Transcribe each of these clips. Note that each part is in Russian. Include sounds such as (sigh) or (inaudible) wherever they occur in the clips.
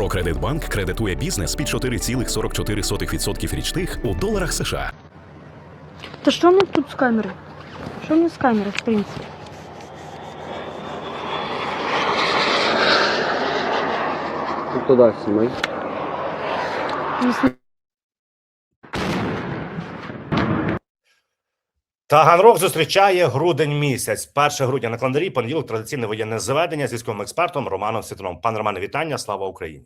Прокредитбанк кредитує бізнес під 4,44% річних у доларах США. Та що в тут з камери? Що в з камери, в принципі? Ну туда снимай. Не сні- Таганрог зустрічає грудень місяць. 1 грудня на календарі, понеділок, традиційне воєнне заведення з військовим експертом Романом Світуном. Пане Романе, вітання. Слава Україні.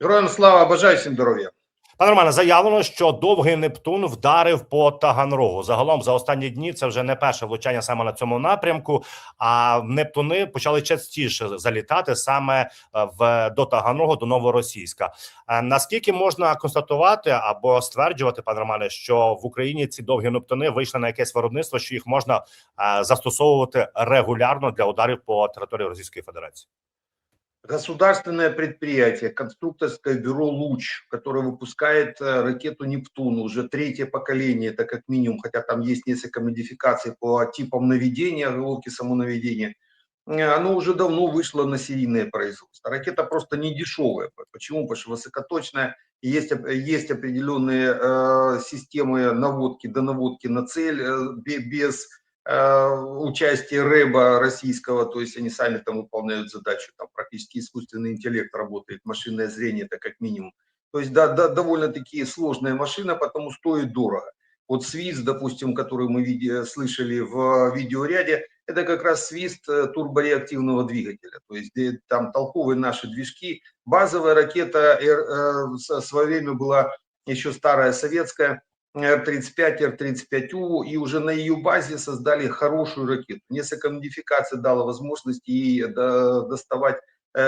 Героям слава, бажаю всім здоров'я. Пане Романе, заявлено, що довгий Нептун вдарив по Таганрогу. Загалом за останні дні це вже не перше влучання саме на цьому напрямку. А Нептуни почали частіше залітати саме е, в до Таганрогу, до Новоросійська. Е, Наскільки можна констатувати або стверджувати, пане Романе, що в Україні ці довгі Нептуни вийшли на якесь виробництво, що їх можна е, застосовувати регулярно для ударів по території Російської Федерації? Государственное предприятие, конструкторское бюро «Луч», которое выпускает э, ракету «Нептун», уже третье поколение, это как минимум, хотя там есть несколько модификаций по типам наведения, головки самонаведения, э, оно уже давно вышло на серийное производство. Ракета просто не дешевая. Почему? Потому что высокоточная, есть, есть определенные э, системы наводки до наводки на цель э, бе- без участие рэба российского, то есть они сами там выполняют задачу, там практически искусственный интеллект работает, машинное зрение это как минимум. То есть да, да, довольно-таки сложная машина, потому стоит дорого. Вот свист, допустим, который мы виде- слышали в видеоряде, это как раз свист э, турбореактивного двигателя. То есть там толковые наши движки. Базовая ракета э, в свое время была еще старая советская, Р-35, Р-35У, и уже на ее базе создали хорошую ракету. Несколько модификаций дало возможность ей до- доставать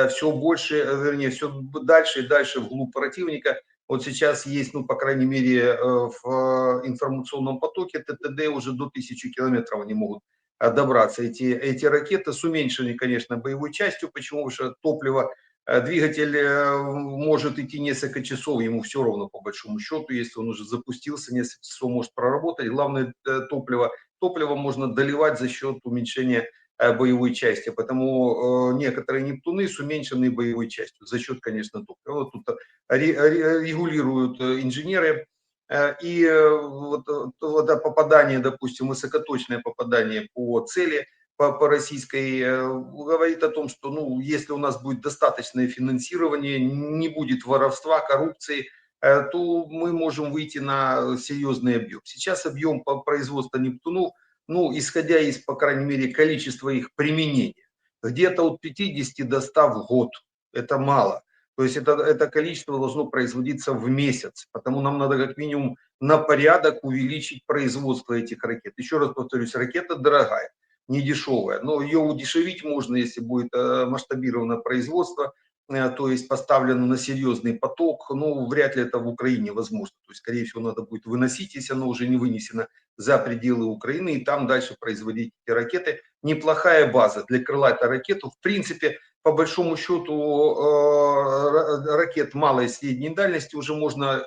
все больше, э, вернее, все дальше и дальше вглубь противника. Вот сейчас есть, ну, по крайней мере, э, в э, информационном потоке ТТД уже до 1000 километров они могут э, добраться. Эти, эти ракеты с уменьшенной, конечно, боевой частью. Почему? Что топливо Э, Двигатель э, может идти несколько часов, ему все равно по большому счету, если он уже запустился, несколько часов может проработать. Главное э, топливо. Топливо можно доливать за счет уменьшения э, боевой части, потому э, некоторые Нептуны с уменьшенной боевой частью, за счет, конечно, топлива. Тут ре- ре- регулируют э, инженеры, Э, и э, вот, э, вот попадание, допустим, высокоточное попадание по цели – по, по российской э, говорит о том, что ну, если у нас будет достаточное финансирование, не будет воровства, коррупции, э, то мы можем выйти на серьезный объем. Сейчас объем по производству Нептунов, ну, исходя из, по крайней мере, количества их применения, где-то от 50 до 100 в год. Это мало. То есть это, это количество должно производиться в месяц. Потому нам надо как минимум на порядок увеличить производство этих ракет. Еще раз повторюсь, ракета дорогая не дешевая, но ее удешевить можно, если будет э, масштабировано производство, э, то есть поставлено на серьезный поток, ну, вряд ли это в Украине возможно, то есть, скорее всего, надо будет выносить, если оно уже не вынесено за пределы Украины, и там дальше производить эти ракеты. Неплохая база для крылатой ракеты, в принципе, по большому счету, э, ра- ракет малой и средней дальности уже можно,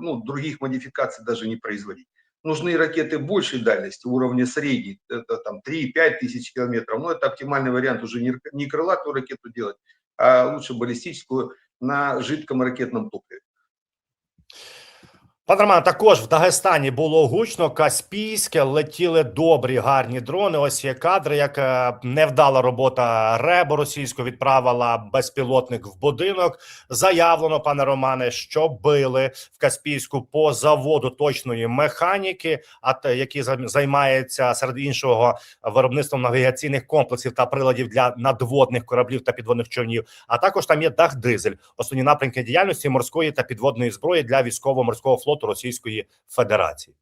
ну, других модификаций даже не производить нужны ракеты большей дальности, уровня средней, это там 3-5 тысяч километров. Но это оптимальный вариант уже не, не крылатую ракету делать, а лучше баллистическую на жидком ракетном топливе. Пане Романе, також в Дагестані було гучно, Каспійське, летіли добрі, гарні дрони. Ось є кадри, як е, невдала робота РЕБу російського відправила безпілотник в будинок. Заявлено, пане Романе, що били в Каспійську по заводу точної механіки, а який займ- займається серед іншого виробництвом навігаційних комплексів та приладів для надводних кораблів та підводних човнів. А також там є дах дизель, основні напрямки діяльності морської та підводної зброї для військово-морського флоту Російської Федерації.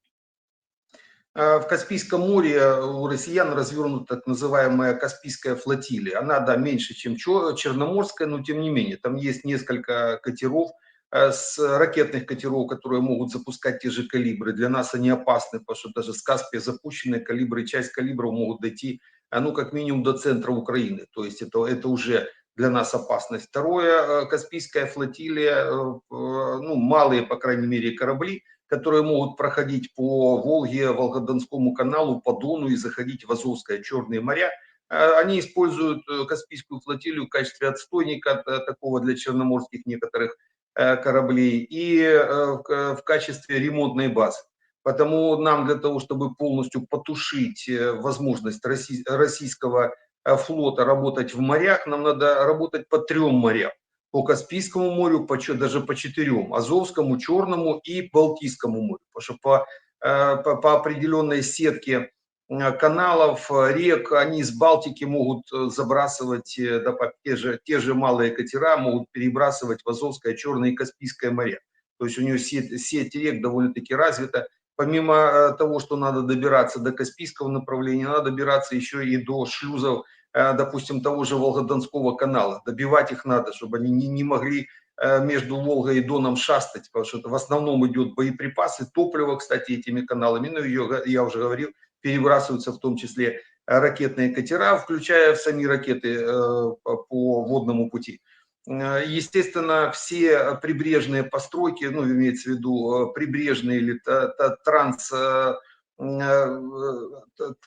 Э, В Каспийском море у россиян развернута так называемая Каспийская флотилия. Она, да, меньше, чем Чё- Черноморская, но тем не менее. Там есть несколько катеров, э, с ракетных катеров, которые могут запускать те же калибры. Для нас они опасны, потому что даже с Каспия запущенные калибры, часть калибров могут дойти, э, ну, как минимум до центра Украины. То есть это, это уже для нас опасность. Второе, э, Каспийская флотилия, э, э, ну, малые, по крайней мере, корабли, которые могут проходить по Волге, Волгодонскому каналу, по Дону и заходить в Азовское, Черные моря. Они используют Каспийскую флотилию в качестве отстойника такого для черноморских некоторых кораблей и в ка- в качестве ремонтной базы. Потому нам для того, чтобы полностью потушить возможность россий- российского флота работать в морях, нам надо работать по трем морям. По Каспийскому морю, по, даже по четырем. Азовскому, Черному и Балтийскому морю. Потому что по, э, по, по определенной сетке э, каналов, э, рек, они из Балтики могут э, забрасывать, э, да, те, же, те же малые катера могут перебрасывать в Азовское, Черное и Каспийское моря. То есть у нее сеть, сеть рек довольно-таки развита. Помимо э, того, что надо добираться до Каспийского направления, надо добираться еще и до шлюзов, э, допустим, того же Волгодонского канала. Добивать их надо, чтобы они не, не могли э, между Волгой и Доном шастать, потому что это в основном идет боеприпасы, топливо, кстати, этими каналами, ну, ее, я уже говорил, перебрасываются в том числе ракетные катера, включая сами ракеты по водному пути. Э, Естественно, все прибрежные постройки, ну, имеется в виду э, прибрежные или транс, э,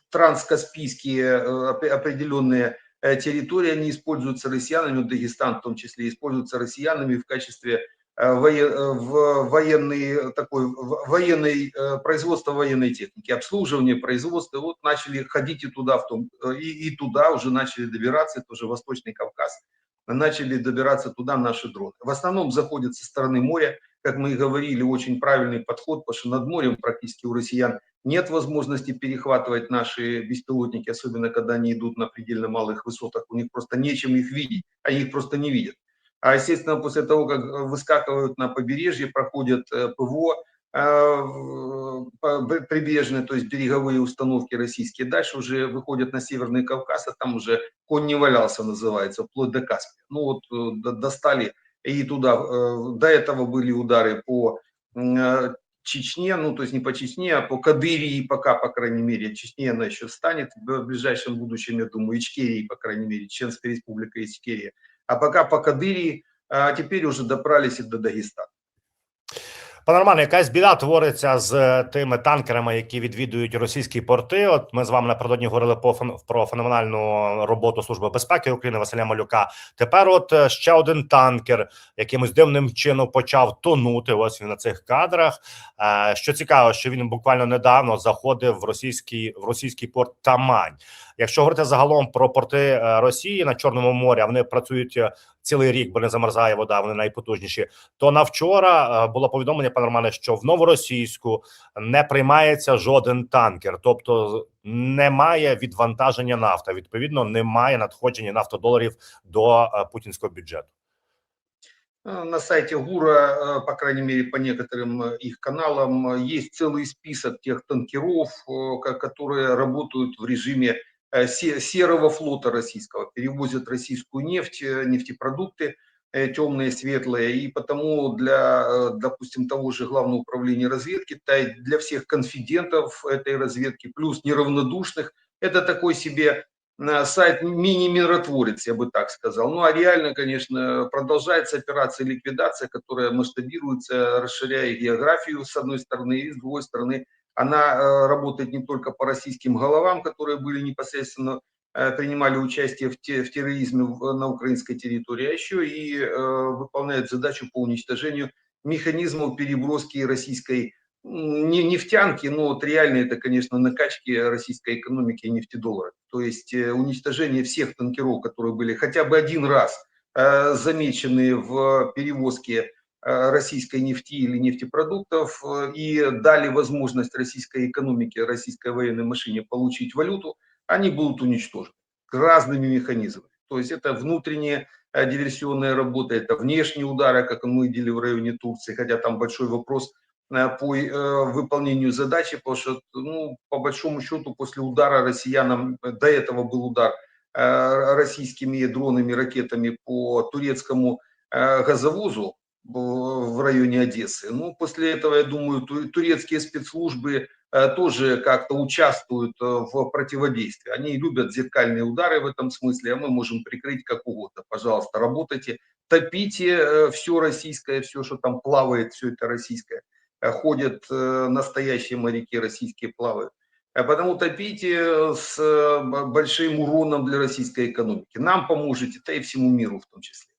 транскаспийские опре- определенные территории, они используются россиянами, Дагестан в том числе, используются россиянами в качестве вое- в военный такой в- военный э, производство военной техники, обслуживание производства. Вот начали ходить и туда в том и, и туда уже начали добираться, это уже Восточный Кавказ, начали добираться туда наши дроны. В основном заходят со стороны моря, как мы и говорили, очень правильный подход, потому что над морем практически у россиян нет возможности перехватывать наши беспилотники, особенно когда они идут на предельно малых высотах, у них просто нечем их видеть, они их просто не видят. А, естественно, после того, как выскакивают на побережье, проходят э, ПВО, прибрежные, то есть береговые установки российские, дальше уже выходят на Северный Кавказ, а там уже конь не валялся, называется, вплоть до Каспия. Ну вот э, до- достали и туда, э, до этого были удары по э, Чечне, ну, то есть не по Чечне, а по Кадырии пока, по крайней мере, Чечне она еще станет в ближайшем будущем, я думаю, Ичкерии, по крайней мере, Чеченская республика Ичкерия. А пока по Кадырии, а теперь уже добрались и до Дагестана. Пане Романе, якась біда твориться з тими танкерами, які відвідують російські порти. От ми з вами напередодні говорили по про феноменальну роботу Служби безпеки України Василя Малюка. Тепер, от е, ще один танкер якимось дивним чином почав тонути. Ось він на цих кадрах. Е, Що цікаво, що він буквально недавно заходив в російський в російський порт Тамань. Якщо говорити загалом про порти е, Росії на Чорному морі, а вони працюють е, цілий рік, бо не замерзає вода. Вони найпотужніші. То на вчора е, було повідомлення, пане Романе, що в новоросійську не приймається жоден танкер, тобто немає відвантаження нафти. Відповідно, немає надходження нафтодоларів до е, путінського бюджету. Э, На сайте ГУРа, э, по крайней мере, по некоторым э, их каналам, э, есть целый список тех танкеров, э, ко- которые работают в режиме э, се- серого флота российского, перевозят российскую нефть, э, нефтепродукты э, темные, светлые, и потому для, э, допустим, того же Главного управления разведки, для всех конфидентов этой разведки, плюс неравнодушных, это такой себе сайт мини-миротворец, я бы так сказал. Ну, а реально, конечно, продолжается операция ликвидация, которая масштабируется, расширяя географию, с одной стороны, и с другой стороны, она э, работает не только по российским головам, которые были непосредственно э, принимали участие в, те, в терроризме на украинской территории, а еще и э, выполняет задачу по уничтожению механизмов переброски российской не нефтянки, но вот реально это, конечно, накачки российской экономики и нефтедоллара. То есть э, уничтожение всех танкеров, которые были хотя бы один раз замечены в перевозке российской нефти или нефтепродуктов э, и дали возможность российской экономике, российской военной машине получить валюту, они будут уничтожены разными механизмами. То есть это внутренняя э, диверсионная работа, это внешние удары, как мы видели в районе Турции, хотя там большой вопрос э, по э, выполнению задачи, потому что, ну, по большому счету, после удара россиянам, э, до этого был удар э, российскими дронами, ракетами по турецкому э, газовозу в районе Одессы. Ну, после этого, я думаю, ту- турецкие спецслужбы э, тоже как-то участвуют э, в противодействии. Они любят зеркальные удары в этом смысле, а мы можем прикрыть как угодно. Пожалуйста, работайте, топите все российское, все, что там плавает, все это российское. Э, Ходят э, настоящие моряки российские плавают. э, потому топите э, с э, большим уроном для российской экономики. Нам поможете, да и всему миру в том числе.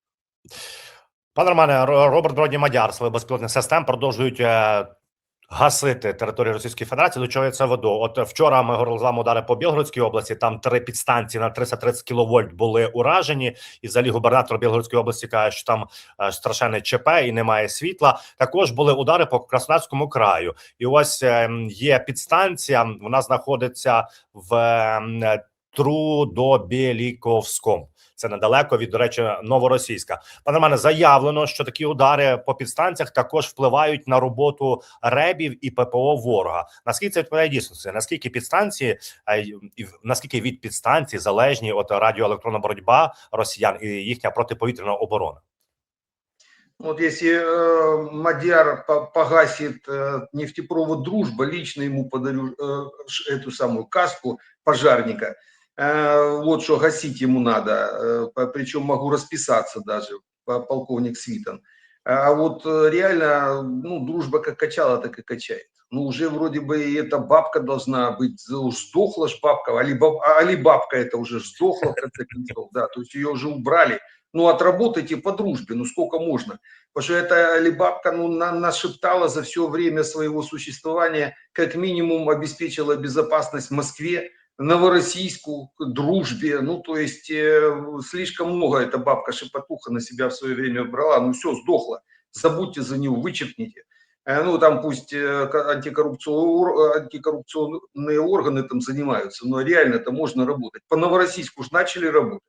Пане Романе, Ро- Роберт Бродні Мадяр своїх безпілотних систем продовжують е, гасити територію Російської Федерації. До чого я це веду? От вчора ми говорили з вами удари по Білгородській області. Там три підстанції на 330 кВт були уражені. І взагалі губернатор Білгородської області каже, що там е, страшенне ЧП і немає світла. Також були удари по Краснодарському краю. І ось е, є підстанція. Вона знаходиться в Трудобєліковському. Це недалеко від, до речі, новоросійська. Пане Романе, заявлено, що такі удари по підстанціях також впливають на роботу ребів і ППО ворога. Наскільки це відповідає дійсності? Наскільки підстанції е, і в- наскільки від підстанції залежні от радіоелектронна боротьба росіян і їхня протиповітряна оборона? Вот если э, Мадяр по- погасит э, нефтепровод «Дружба», лично ему подарю э, ш- эту самую каску пожарника. Э, вот что гасить ему надо, э, причем могу расписаться даже, по- полковник Свитон. А вот э, реально, ну, «Дружба» как качала, так и качает. Ну, уже вроде бы и эта бабка должна быть, сдохла ж бабка, али, баб- али бабка это уже сдохла, в конце концов, да, то есть ее уже убрали. Ну, отработайте по дружбе, ну, сколько можно. Потому что эта Алибабка ну, на, нашептала за все время своего существования, как минимум обеспечила безопасность Москве, Новороссийску, дружбе. Ну, то есть э, слишком много эта бабка шепотуха на себя в свое время брала. Ну, все, сдохла. Забудьте за нее, вычеркните. Э, Ну, там пусть э, антикоррупционные, ор- антикоррупционные органы там занимаются, но реально это можно работать. По Новороссийску же начали работать.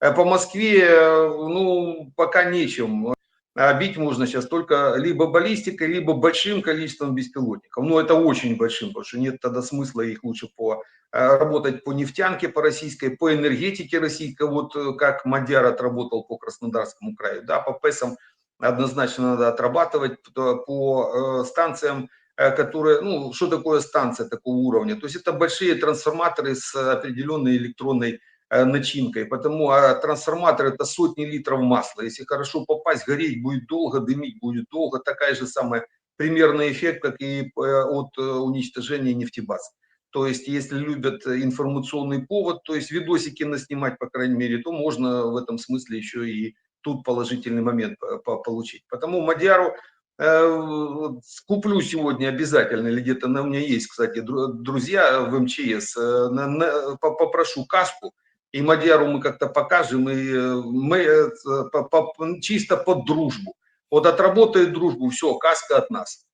Э, По Москве, э, ну, пока нечем. А бить можно сейчас только либо баллистикой, либо большим количеством беспилотников. Но это очень большим, потому что нет тогда смысла их лучше по э, работать по нефтянке, по российской, по энергетике российской, вот э, как Мадяр отработал по Краснодарскому краю, да, по ПЭСам однозначно надо отрабатывать по, э, станциям, которые, ну, что такое станция такого уровня? То есть это большие трансформаторы с определенной электронной начинкой, потому а трансформатор это сотни литров масла. Если хорошо попасть, гореть будет долго, дымить будет долго. Такая же самая примерный эффект, как и э, от э, уничтожения нефтебаз. То есть, если любят информационный повод, то есть видосики наснимать, по крайней мере, то можно в этом смысле еще и тут положительный момент по- по- получить. Потому Мадяру э, куплю сегодня обязательно, или где-то на у меня есть, кстати, дру- друзья в МЧС, э, на- на- по- попрошу каску, и Мадяру мы как-то покажем, и э, мы э, по- по- чисто под дружбу. Вот отработает дружбу, все, каска от нас.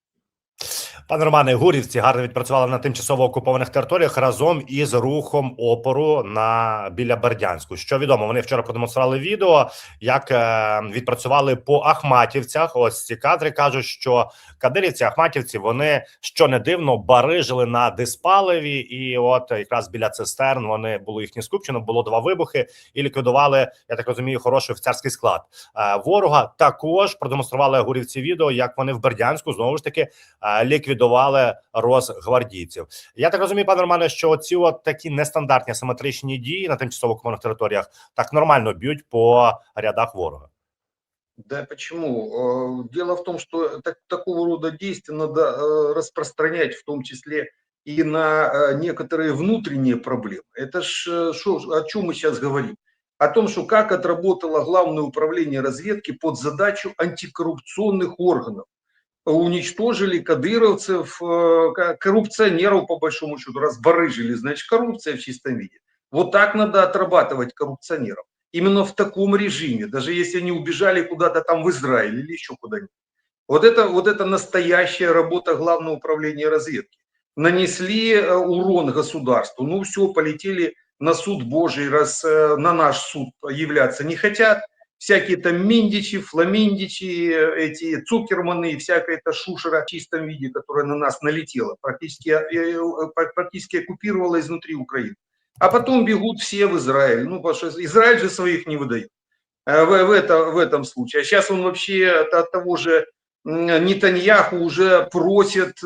Пане Романе, гурівці гарно відпрацювали на тимчасово окупованих територіях разом із рухом опору на біля Бердянську. Що відомо, вони вчора продемонстрували відео, як е, відпрацювали по Ахматівцях. Ось ці кадри кажуть, що кадирівці, Ахматівці, вони що не дивно барижили на диспаливі, і от якраз біля цистерн вони було їхнє скупчено. Було два вибухи і ліквідували. Я так розумію, хороший офіцерський склад е, ворога. Також продемонстрували гурівці відео, як вони в Бердянську знову ж таки е, ліквідували розгвардійців. Я так розумію, пане Романе, що ці от такі нестандартні асиметричні дії на тимчасово окупованих територіях так нормально б'ють по рядах ворога. Да почему? Э, Дело в том, что так- такого рода действия надо э, распространять, в том числе и на э, некоторые внутренние проблемы. Это ж э, шо- о чем мы сейчас говорим? О том, что как отработало Главное управление разведки под задачу антикоррупционных органов. Уничтожили кадыровцев, э, коррупционеров, по большому счету, разбарыжили, значит, коррупция в чистом виде. Вот так надо отрабатывать коррупционеров именно в таком режиме, даже если они убежали куда-то там в Израиль или еще куда-нибудь. Вот это, вот это настоящая работа Главного управления разведки. Нанесли э, урон государству, ну все, полетели на суд Божий, раз э, на наш суд являться не хотят. Всякие там Миндичи, Фламиндичи, э, эти Цукерманы и всякая эта шушера в чистом виде, которая на нас налетела, практически, э, э, практически оккупировала изнутри Украину. А потом бегут все в Израиль. Ну, потому что Израиль же своих не выдает в, в, это, в этом случае. А сейчас он вообще от, от того же Нетаньяху уже просит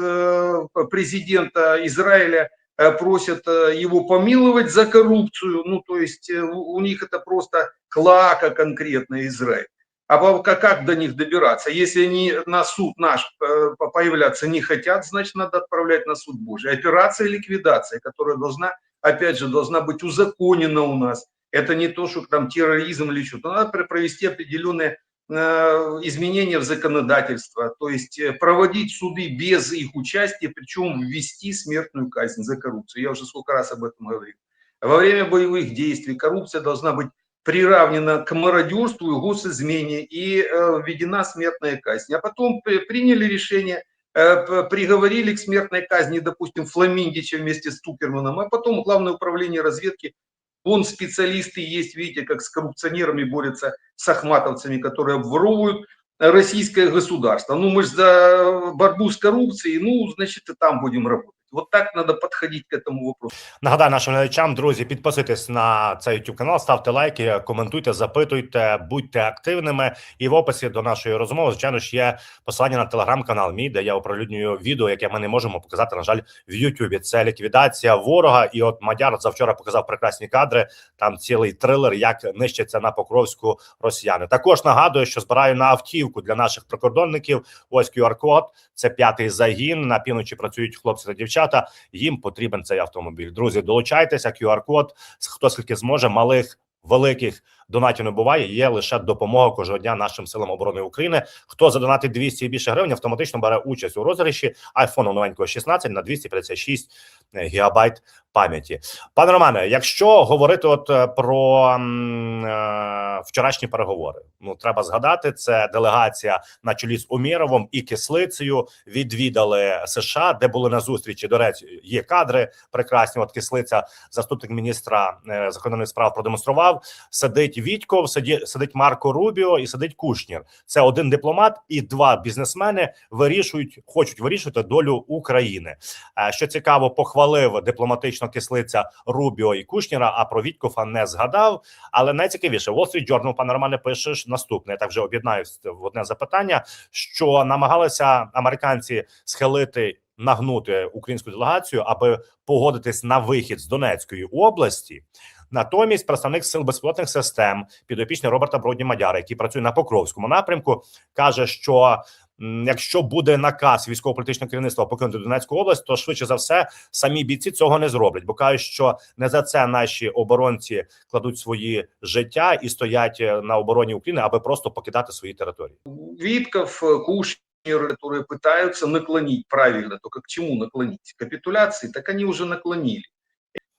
президента Израиля, просят э, его помиловать за коррупцию. Ну, то есть э, у них это просто клака конкретно Израиль. А как, до них добираться? Если они на суд наш э, по- появляться не хотят, значит, надо отправлять на суд Божий. Операция ликвидация, которая должна, опять же, должна быть узаконена у нас. Это не то, что там терроризм или что-то. Надо пр- провести определенные э, изменения в законодательство, то есть э, проводить суды без их участия, причем ввести смертную казнь за коррупцию. Я уже сколько раз об этом говорил. Во время боевых действий коррупция должна быть приравнена к мародерству и госизмене и э, введена смертная казнь. А потом при- приняли решение, э, приговорили к смертной казни, допустим, Фламиндича вместе с Цукерманом, а потом Главное управление разведки Вон специалисты есть, видите, как с коррупционерами борются, с ахматовцами, которые обворовывают российское государство. Ну, мы же за борьбу с коррупцией, ну, значит, и там будем работать. Вот так надо подходить к этому вопросу. Нагадаю нашим глядачам, друзі, підписуйтесь на цей YouTube канал, ставте лайки, коментуйте, запитуйте, будьте активними. І в описі до нашої розмови, звичайно ж, є посилання на телеграм-канал мій, де я оприлюднюю відео, яке ми не можемо показати, на жаль, в Ютубі. Це ліквідація ворога. І от Мадяр завчора показав прекрасні кадри. Там цілий трилер, як нищаться на Покровську росіяни. Також нагадую, що збираю на автівку для наших прикордонників. Ось QR-код. Це п'ятий загін. На півночі працюють хлопці та дівчата. Їм потрібен цей автомобіль. Друзі, долучайтеся. QR-код. Хто скільки зможе, малих. Великих Донатів не буває, є лише допомога кожного дня нашим силам оборони України. Хто задонатить 200 і більше гривень, автоматично бере участь у розіграші айфону новенького 16 на 256 гігабайт пам'яті. Пане Романе, якщо говорити от е, про е, вчорашні переговори, ну треба згадати, це делегація на чолі з Умєровим і Кислицею відвідали США, де були на зустрічі. До речі, є кадри прекрасні. От Кислиця, заступник міністра е, закордонних справ, продемонстрував. Сидить Вітьков, сиді, сидить Марко Рубіо і сидить Кушнір. Це один дипломат і два бізнесмени вирішують, хочуть вирішувати долю України. Е, Що цікаво, похвалив дипломатично кислиця Рубіо і Кушніра, а про Віткофа не згадав. Але найцікавіше, Wall Street Journal, пане Романе, пише ж наступне. Я так вже об'єднаю в одне запитання, що намагалися американці схилити. Нагнути українську делегацію, аби погодитись на вихід з Донецької області. Натомість представник сил безпілотних систем, підопічний Роберта Бродні Мадяра, який працює на Покровському напрямку, каже, що м, якщо буде наказ військово-політичного керівництва покинути Донецьку область, то швидше за все самі бійці цього не зроблять, бо кажуть, що не за це наші оборонці кладуть свої життя і стоять е, на обороні України, аби просто покидати свої території. Витков, э, Кушнер, которые пытаются наклонить правильно, только к чему наклонить? К капитуляции, так они уже наклонили.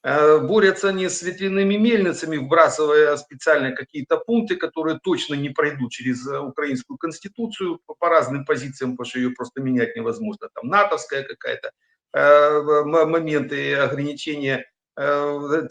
Э, Борются они с ветряными мельницами, вбрасывая специально какие-то пункты, которые точно не пройдут через э, украинскую конституцию по, разным позициям, потому что ее просто менять невозможно. Там натовская какая-то э, моменты ограничения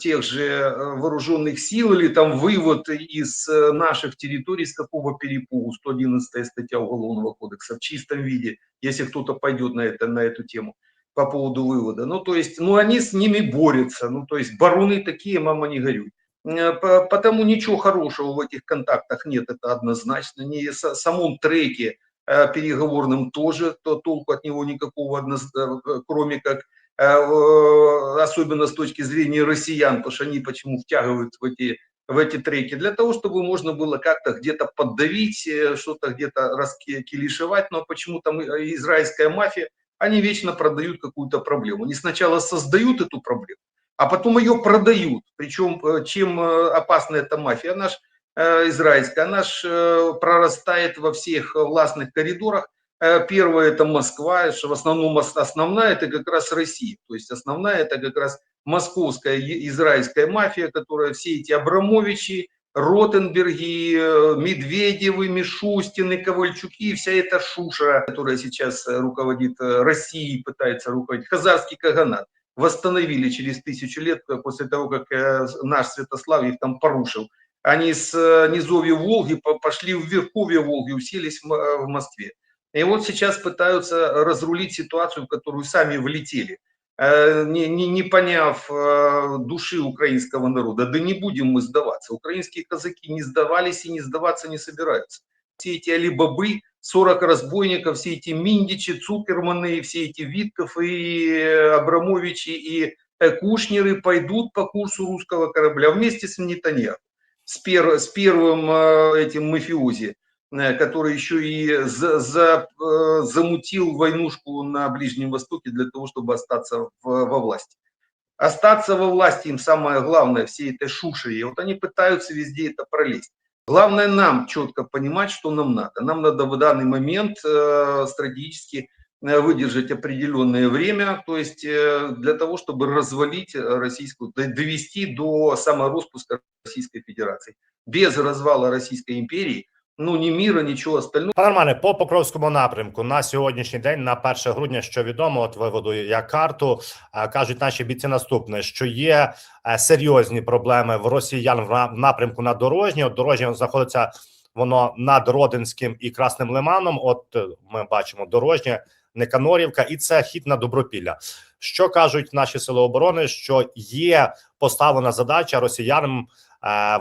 тех же вооруженных сил или там вывод из наших территорий с какого перепугу, 111 статья Уголовного кодекса в чистом виде, если кто-то пойдет на, это, на эту тему по поводу вывода. Ну, то есть, ну, они с ними борются. Ну, то есть, бароны такие, мама не горюй. Э, по- Потому ничего хорошего в этих контактах нет, это однозначно. Не в самом треке э, переговорным тоже, то толку от него никакого, э, кроме как особенно с точки зрения россиян, потому что они почему втягивают в эти, в эти треки, для того, чтобы можно было как-то где-то поддавить, что-то где-то раскилишевать, но почему там э, израильская мафия, они вечно продают какую-то проблему. Они сначала создают эту проблему, а потом ее продают. Причем э, чем э, опасна эта мафия, она ж э, израильская, она ж прорастает во всех властных коридорах, Первое это Москва, что в основном ос- основная это как раз Россия. То есть основная это как раз московская израильская мафия, которая все эти Абрамовичи, Ротенберги, э, Медведевы, Мишустины, Ковальчуки, вся эта шушера, которая сейчас э, руководит э, Россией, пытается руководить, Хазарский Каганат, восстановили через тысячу лет после того, как наш Святослав их там порушил. Они с низовья Волги по- пошли в верховье Волги, уселись в Москве. И вот сейчас пытаются разрулить ситуацию, в которую сами влетели, не, не, не поняв э, души украинского народа. Да не будем мы сдаваться. Украинские казаки не сдавались и не сдаваться не собираются. Все эти алибабы, 40 разбойников, все эти Миндичи, Цукерманы, все эти Витков и э, Абрамовичи и э, Кушнеры пойдут по курсу русского корабля вместе с Нетаньяху, с, пер- с первым э, этим мафиози э, который еще и за, за, э, замутил войнушку на Ближнем Востоке для того, чтобы остаться в, во власти. Остаться во власти им самое главное, всей этой шушере. И вот они пытаются везде это пролезть. Главное нам четко понимать, что нам надо. Нам надо в данный момент э, стратегически э, выдержать определенное время, то есть э, для того, чтобы развалить российскую, довести до самороспуска Российской Федерации. Без развала Российской империи, ну ни мира, ничего остального. Пане Романе, по Покровському напрямку на сьогоднішній день, на 1 грудня, що відомо, от виводу я карту, кажуть наші бійці наступне, що є е, серйозні проблеми в росіян в напрямку на дорожній. От дорожнє знаходиться воно над Родинським і Красним Лиманом. От е, ми бачимо дорожнє, Неканорівка, і це хід на Добропілля. Що кажуть наші сили оборони? Що є поставлена задача росіянам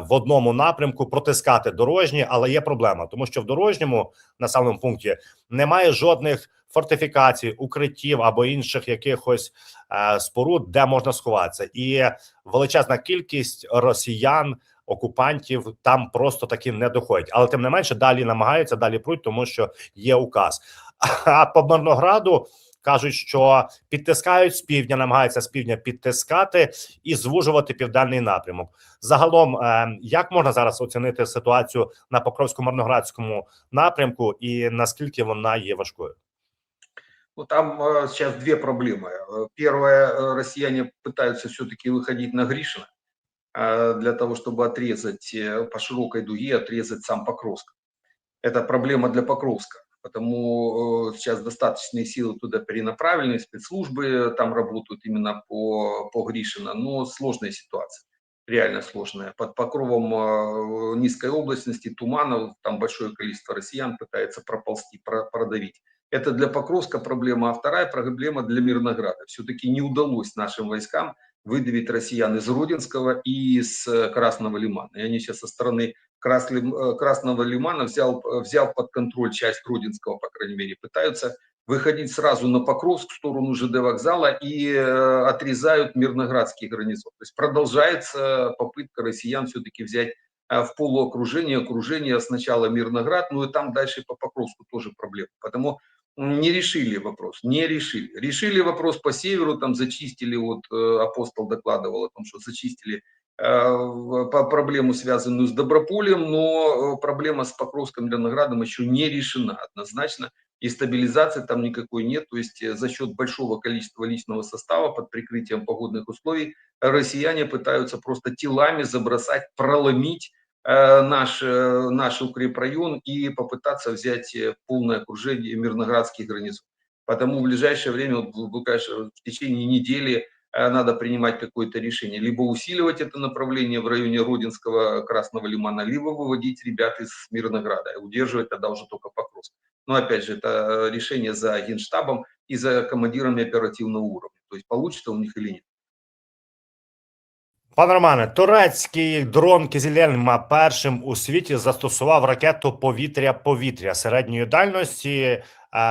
в одному напрямку протискати дорожні, але є проблема, тому що в дорожньому населеному пункті немає жодних фортифікацій, укриттів або інших якихось е, споруд, де можна сховатися, і величезна кількість росіян. Окупантів там просто таки не доходять, але тим не менше далі намагаються далі пруть, тому що є указ. (laughs) А по Мирнограду кажуть, що підтискають з півдня, намагаються з півдня підтискати і звужувати південний напрямок. Загалом, е, як можна зараз оцінити ситуацію на Покровсько-Мирноградському напрямку, і наскільки вона є важкою? Ну, там э, сейчас две проблемы. Э, Первое, э, россияне пытаются все-таки выходить на Гришина э, для того, чтобы отрезать э, по широкой дуге, отрезать сам Покровск. Это проблема для Покровска, Потому э, сейчас достаточные силы туда перенаправлены, спецслужбы там работают именно по, по Гришина, но сложная ситуация, реально сложная. Под покровом э, низкой облачности, туманов, там большое количество россиян пытается проползти, про- продавить. Это для Покровска проблема, а вторая проблема для Мирнограда. Все-таки не удалось нашим войскам выдавить россиян из Родинского и из э, Красного Лимана. И они сейчас со стороны э, Красного Лимана взял, взял под контроль часть Родинского, по крайней мере, пытаются выходить сразу на Покровск в сторону ЖД вокзала и э, отрезают Мирноградский гарнизон. То есть продолжается попытка россиян все-таки взять в полуокружение, окружение сначала Мирноград, ну и там дальше по Покровску тоже проблема. Потому не решили вопрос, не решили. Решили вопрос по северу, там зачистили, вот э, апостол докладывал о том, что зачистили э, по проблему, связанную с Доброполем, но э, проблема с Покровским Ленинградом еще не решена однозначно, и стабилизации там никакой нет, то есть за счет большого количества личного состава под прикрытием погодных условий россияне пытаются просто телами забросать, проломить наш, э, наш укрепрайон и попытаться взять э, полное окружение Мирноградских гарнизон. Потому в ближайшее время, вот, ближайшее- в течение недели э, надо принимать какое-то решение. Либо усиливать это направление в районе Родинского Красного Лимана, либо выводить ребят из Мирнограда. Удерживать тогда уже только Покровск. Но опять же, это э, решение за генштабом и за командирами оперативного уровня. То есть получится у них или нет. Пане Романе, турецький дрон Кізілельма першим у світі застосував ракету повітря-повітря середньої дальності.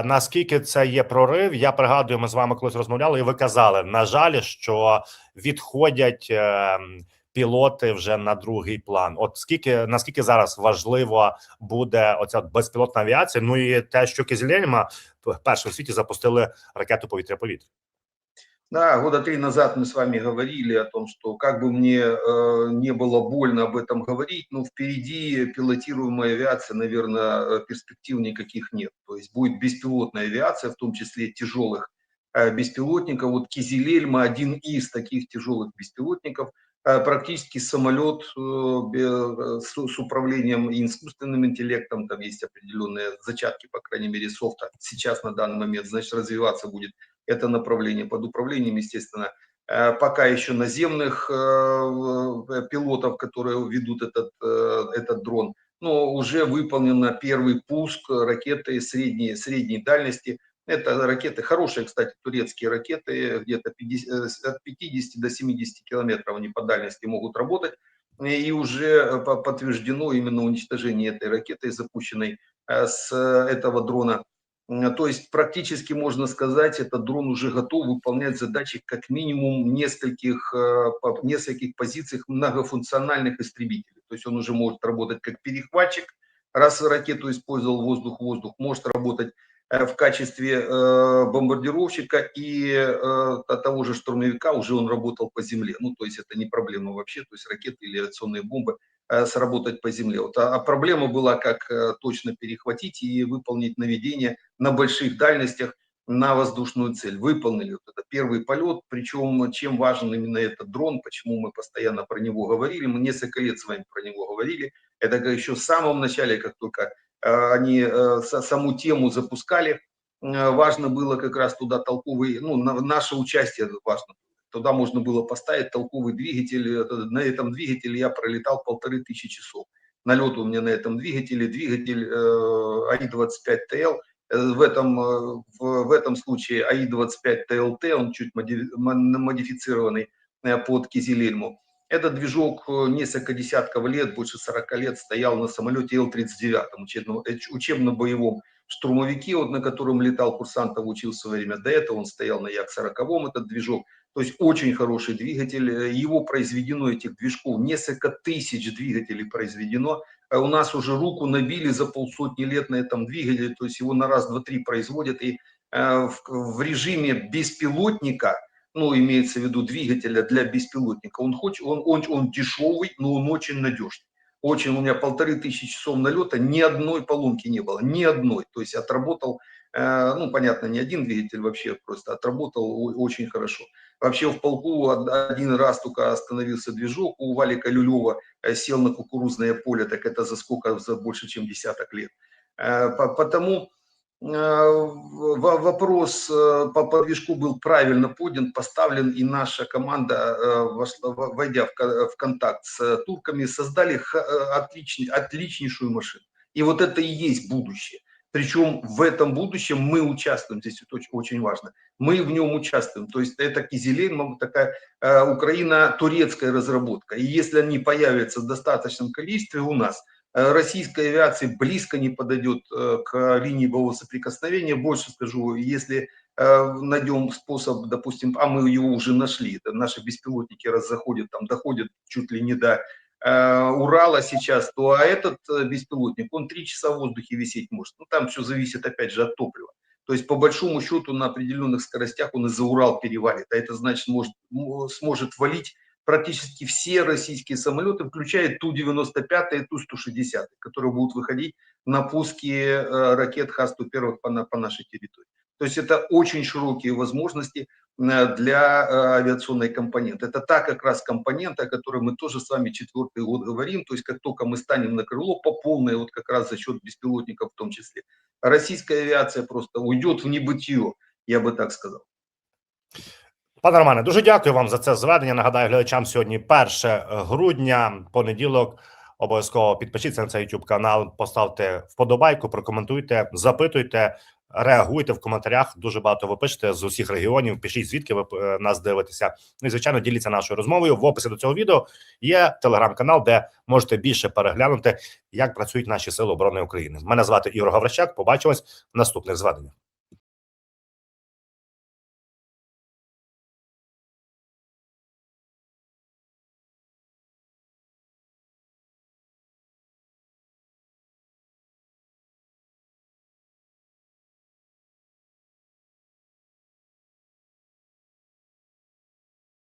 Наскільки це є прорив? Я пригадую, ми з вами колись розмовляли, і ви казали, на жаль, що відходять е, пілоти вже на другий план. От скільки наскільки зараз важливо буде оця безпілотна авіація? Ну і те, що Кізілельма першим у світі запустили ракету повітря-повітря. Да, года три назад мы с вами говорили о том, что как бы мне э, не было больно об этом говорить, но впереди пилотируемая авиация, наверное, э, перспектив никаких нет. То есть будет беспилотная авиация, в том числе тяжелых э, беспилотников. Вот Кизилельма один из таких тяжелых беспилотников. Э, практически самолет э, бе- с, с управлением искусственным интеллектом, там есть определенные зачатки, по крайней мере, софта сейчас на данный момент, значит, развиваться будет это направление под управлением, естественно, э, пока еще наземных э, пилотов, которые ведут этот, э, этот дрон. Но уже выполнен первый пуск ракеты средней, средней дальности. Это ракеты, хорошие, кстати, турецкие ракеты, где-то 50, э, от 50 до 70 километров они по дальности могут работать. И уже по- подтверждено именно уничтожение этой ракеты, запущенной э, с этого дрона. М, То есть практически можно сказать, этот дрон уже готов выполнять задачи как минимум нескольких, э, по нескольких позициях многофункциональных истребителей. То есть он уже может работать как перехватчик, раз ракету использовал воздух-воздух, может работать э, в качестве э, бомбардировщика и э, того же штурмовика уже он работал по земле. Ну, то есть это не проблема вообще, то есть ракеты или авиационные бомбы э, сработать по земле. Вот, а, а проблема была, как э, точно перехватить и выполнить наведение на больших дальностях на воздушную цель. Выполнили вот это первый полет, причем чем важен именно этот дрон, почему мы постоянно про него говорили, мы несколько лет с вами про него говорили, это еще в самом начале, как только э, они э, са- саму тему запускали, э, важно было как раз туда толковый, ну, на- наше участие важно. Туда можно было поставить толковый двигатель. На этом двигателе я пролетал полторы тысячи часов. Налет у меня на этом двигателе, двигатель э, АИ-25ТЛ. Э, В этом, э, в, этом случае АИ-25ТЛТ, он чуть моди- мо- модифицированный под Кизилельму. Этот движок несколько десятков лет, больше 40 лет стоял на самолете Ил-39, учебном- э, ч- учебно-боевом штурмовике, вот, на котором летал курсантов, учился во время до этого, он стоял на Як-40, этот движок. То есть очень хороший двигатель. Э, Его произведено, этих движков, несколько тысяч двигателей произведено. Э, У нас уже руку набили за полсотни лет на этом двигателе, то есть его на раз, два, три производят. И э, в, режиме беспилотника, ну, имеется в виду двигателя для беспилотника, он, хоть, он, он, он дешевый, но он очень надежный. Очень, у меня полторы тысячи часов налета, ни одной поломки не было, ни одной. То есть отработал, э, ну, понятно, не один двигатель вообще, просто отработал очень хорошо. Вообще в полку од- один раз только остановился движок, у Валика Люлева э, сел на кукурузное поле, так это за сколько, за больше, чем десяток лет. Э, по- Потому э, вопрос по по движку был правильно поднят, поставлен, и наша команда, войдя в ко- в контакт с турками, создали отличнейшую машину. И вот это и есть будущее. Причем в этом будущем мы участвуем, здесь это очень, очень важно, мы в нем участвуем. То есть это Кизилейн, такая э, Украина-турецкая разработка. И если они появятся в достаточном количестве у нас, э, российской авиации близко не подойдет э, к линии боевого соприкосновения. Больше скажу, если э, найдем способ, допустим, а мы его уже нашли, это наши беспилотники раз заходят, там доходят чуть ли не до Урала сейчас, то а этот э, беспилотник, он три часа в воздухе висеть может. Ну, там все зависит, опять же, от топлива. То есть, по большому счету, на определенных скоростях он и за Урал перевалит. А это значит, может, сможет валить практически все российские самолеты, включая Ту-95 и Ту-160, которые будут выходить на пуски э, ракет Х-101 по, по нашей территории. То есть это очень широкие возможности э, для э, авиационной компоненты. Это та как раз компонента, о которой мы тоже с вами четвертый год говорим. То есть как только мы станем на крыло по полной, вот как раз за счет беспилотников в том числе, российская авиация просто уйдет в небытие, я бы так сказал. Пане Романе, дуже дякую вам за це зведення. Нагадаю глядачам сьогодні 1 грудня, понеділок. Обов'язково підпишіться на цей YouTube канал, поставте вподобайку, прокоментуйте, запитуйте, реагуйте в коментарях. Дуже багато ви пишете з усіх регіонів. Пишіть звідки ви е, нас дивитеся. Ну і звичайно, діліться нашою розмовою. В описі до цього відео є телеграм-канал, де можете більше переглянути, як працюють наші сили оборони України. Мене звати Ігор Гаврищак. Побачимось в наступних зведеннях.